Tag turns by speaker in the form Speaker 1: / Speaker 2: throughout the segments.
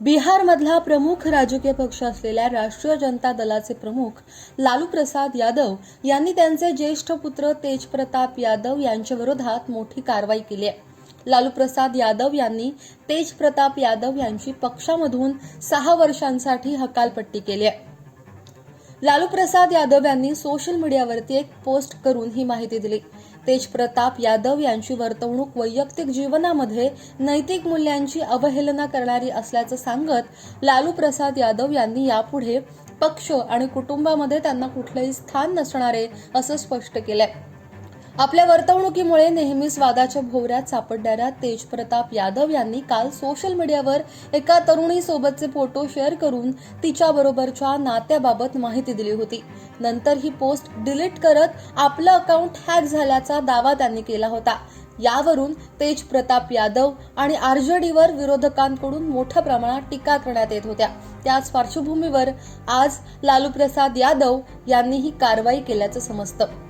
Speaker 1: बिहारमधला प्रमुख राजकीय पक्ष असलेल्या राष्ट्रीय जनता दलाचे प्रमुख लालू प्रसाद यादव यांनी त्यांचे ज्येष्ठ पुत्र तेजप्रताप यादव यांच्या विरोधात मोठी कारवाई केली आहे. लालू प्रसाद यादव यांनी तेज प्रताप यादव यांची पक्षामधून सहा वर्षांसाठी हकालपट्टी केली आहे. लालू प्रसाद यादव यांनी सोशल मीडियावरती एक पोस्ट करून ही माहिती दिली. तेज प्रताप यादव यांची वर्तवणूक वैयक्तिक जीवनामध्ये नैतिक मूल्यांची अवहेलना करणारी असल्याचं सांगत लालू प्रसाद यादव यांनी यापुढे पक्ष आणि कुटुंबामध्ये त्यांना कुठलंही स्थान नसणारे असं स्पष्ट केलंय. आपल्या वर्तवणुकीमुळे नेहमीच वादाच्या भोवऱ्यात सापडणाऱ्या तेजप्रताप यादव यांनी काल सोशल मीडियावर एका तरुणीसोबतचे फोटो शेअर करून तिच्याबरोबरच्या नात्याबाबत माहिती दिली होती. नंतर ही पोस्ट डिलीट करत आपलं अकाउंट हॅक झाल्याचा दावा त्यांनी केला होता. यावरून तेज प्रताप यादव आणि आरजेडीवर विरोधकांकडून मोठ्या प्रमाणात टीका करण्यात येत होत्या. त्याच पार्श्वभूमीवर आज लालू प्रसाद यादव यांनी ही कारवाई केल्याचं समजतं.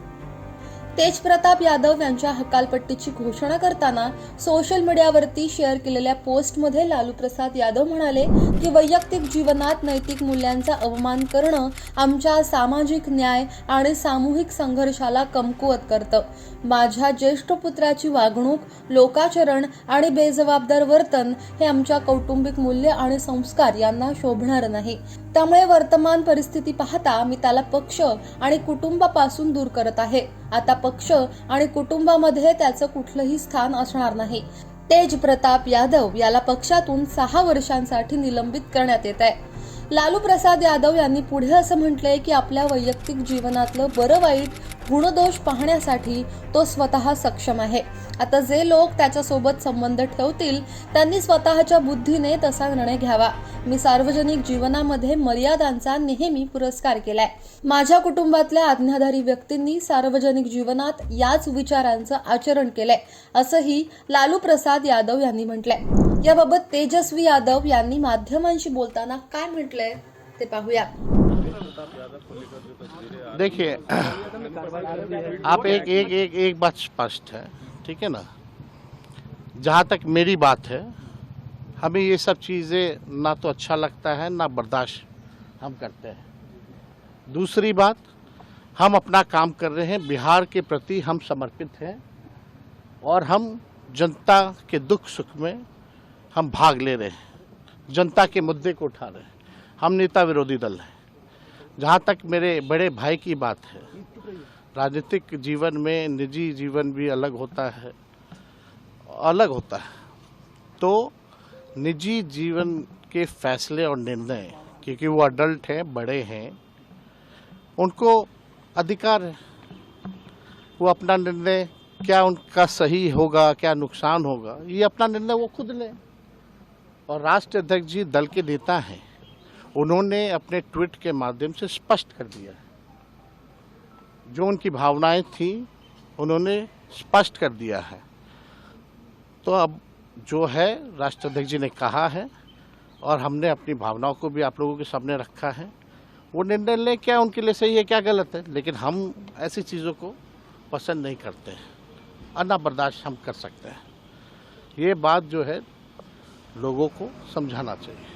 Speaker 1: तेजप्रताप यादव यांच्या हकालपट्टीची घोषणा करताना सोशल मीडियावरती शेअर केलेल्या पोस्टमध्ये लालू प्रसाद यादव म्हणाले की वैयक्तिक जीवनात नैतिक मूल्यांचा अवमान करणं आमच्या सामाजिक न्याय आणि सामूहिक संघर्षाला कमकुवत करतं. माझ्या ज्येष्ठ पुत्राची वागणूक लोकाचरण आणि बेजबाबदार वर्तन हे आमच्या कौटुंबिक मूल्य आणि संस्कार यांना शोभणार नाही. त्यामुळे वर्तमान परिस्थिती पाहता मी त्याला पक्ष आणि कुटुंबापासून दूर करत आहे. आता पक्ष आणि कुटुंबामध्ये त्याचं कुठलंही स्थान असणार नाही. तेज प्रताप यादव याला पक्षातून सहा वर्षांसाठी निलंबित करण्यात येत आहे. लालू प्रसाद यादव यांनी पुढे असं म्हटलंय की आपल्या वैयक्तिक जीवनातलं बरं वाईट गुणदोष पाहण्यासाठी तो स्वतः सक्षम आहे. आता जे लोक त्याच्यासोबत संबंध ठेवतील त्यांनी स्वतःच्या बुद्धीने तसा निर्णय घ्यावा. मी सार्वजनिक जीवनामध्ये मर्यादांचा नेहमी पुरस्कार केलाय. माझ्या कुटुंबातल्या आज्ञाधारी व्यक्तींनी सार्वजनिक जीवनात याच विचारांचं आचरण केलंय असंही लालू प्रसाद यादव यांनी म्हटलंय. याबाबत तेजस्वी यादव यांनी माध्यमांशी बोलताना काय म्हटलंय ते पाहूया.
Speaker 2: देखिए, आप एक एक एक एक बात स्पष्ट है, ठीक है ना? जहाँ तक मेरी बात है, हमें ये सब चीज़ें ना तो अच्छा लगता है, ना बर्दाश्त हम करते हैं। दूसरी बात, हम अपना काम कर रहे हैं, बिहार के प्रति हम समर्पित हैं और हम जनता के दुख सुख में हम भाग ले रहे हैं। जनता के मुद्दे को उठा रहे हैं। हम नेता विरोधी दल हैं। जहाँ तक मेरे बड़े भाई की बात है, राजनीतिक जीवन में निजी जीवन भी अलग होता है, अलग होता है। तो निजी जीवन के फैसले और निर्णय, क्योंकि वो अडल्ट हैं, बड़े हैं, उनको अधिकार है। वो अपना निर्णय, क्या उनका सही होगा, क्या नुकसान होगा, ये अपना निर्णय वो खुद लें। और राष्ट्रीय अध्यक्ष जी दल के नेता हैं। उन्होंने अपने ट्वीट के माध्यम से स्पष्ट कर दिया। जो उनकी भावनाएँ थी, उन्होंने स्पष्ट कर दिया है। तो अब जो है, राष्ट्राध्यक्ष जी ने कहा है, और हमने अपनी भावनाओं को भी आप लोगों के सामने रखा है। वो निर्णय लें, क्या उनके लिए सही है, क्या गलत है? लेकिन हम ऐसी चीज़ों को पसंद नहीं करते हैं। और ना बर्दाश्त हम कर सकते हैं। ये बात जो है लोगों को समझाना चाहिए।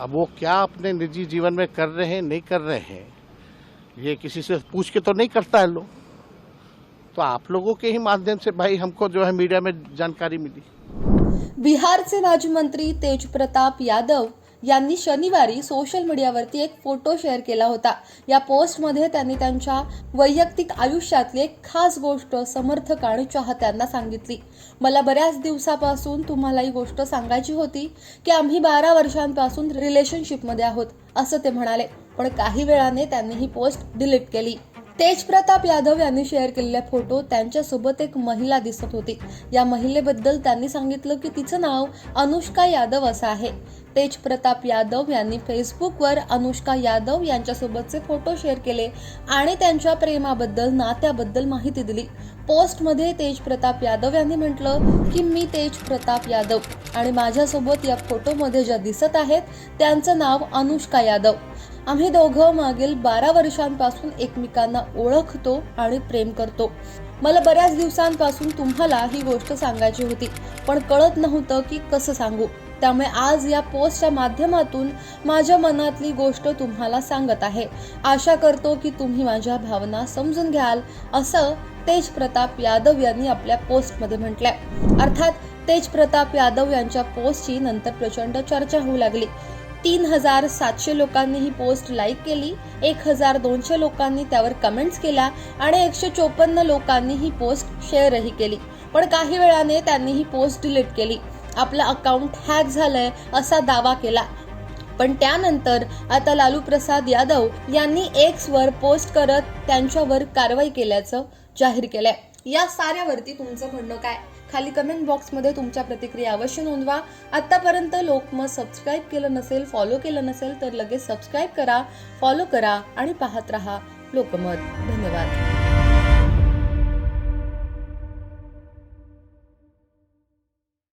Speaker 2: अब वो क्या अपने निजी जीवन में कर रहे हैं, नहीं कर रहे हैं, ये किसी से पूछ के तो नहीं करता है लोग। तो आप लोगों के ही माध्यम से भाई हमको जो है मीडिया में जानकारी मिली।
Speaker 1: बिहार से राज्य मंत्री तेज प्रताप यादव यांनी शनिवारी सोशल मीडियावरती एक फोटो शेअर केला होता. या पोस्टमध्ये त्यांनी त्यांच्या वैयक्तिक आयुष्यातली एक खास गोष्ट समर्थक आणि चाहत्यांना सांगितली. मला बऱ्याच दिवसापासून तुम्हाला ही गोष्ट सांगायची होती की आम्ही बारा वर्षांपासून रिलेशनशिपमध्ये आहोत असं ते म्हणाले. पण काही वेळाने त्यांनी ही पोस्ट डिलीट केली. तेजप्रताप यादव यांनी शेअर केलेल्या फोटो त्यांच्यासोबत एक महिला दिसत होती. या महिलेबद्दल त्यांनी सांगितलं की तिचं नाव अनुष्का यादव असं आहे. तेजप्रताप यादव यांनी फेसबुकवर अनुष्का यादव यांच्यासोबतचे फोटो शेअर केले आणि त्यांच्या प्रेमाबद्दल नात्याबद्दल माहिती दिली. पोस्टमध्ये तेजप्रताप यादव यांनी म्हटलं की मी तेज प्रताप यादव आणि माझ्यासोबत या फोटोमध्ये ज्या दिसत आहेत त्यांचं नाव अनुष्का यादव. आम्ही दोघं मागील बारा वर्षांपासून एकमेकांना ओळखतो आणि प्रेम करतो. मला बऱ्याच दिवसांपासून तुम्हाला ही गोष्ट सांगायची होती पण कळत नव्हतं की कसं सांगू. त्यामुळे आज या पोस्टच्या माध्यमातून माझ्या मनातली गोष्ट तुम्हाला सांगत आहे. आशा करतो की तुम्ही माझ्या भावना समजून घ्याल असं तेज प्रताप यादव यांनी आपल्या पोस्टमध्ये म्हटलंय. अर्थात तेज प्रताप यादव यांच्या पोस्टची नंतर प्रचंड चर्चा होऊ लागली. तीन हजार सातशे लोकांनी ही पोस्ट लाईक केली एक हजार दोनशे लोकांनी त्यावर कमेंट्स केल्या आणि एकशे चोपन्न लोकांनी ही पोस्ट शेअरही केली. पण काही वेळाने त्यांनी ही पोस्ट डिलीट केली. आपलं अकाउंट हॅक झालंय असा दावा केला. पण त्यानंतर आता लालू प्रसाद यादव यांनी एक्सवर पोस्ट करत त्यांच्यावर कारवाई केल्याचं जाहीर केलंय. या साऱ्यावरती तुमचं म्हणणं काय? खाली कमेंट बॉक्समध्ये तुमच्या प्रतिक्रिया अवश्य नोंदवा. आतापर्यंत लोकमत सबस्क्राईब केलं नसेल फॉलो केलं नसेल तर लगेच सबस्क्राईब करा फॉलो करा आणि पाहत रहा लोकमत. धन्यवाद.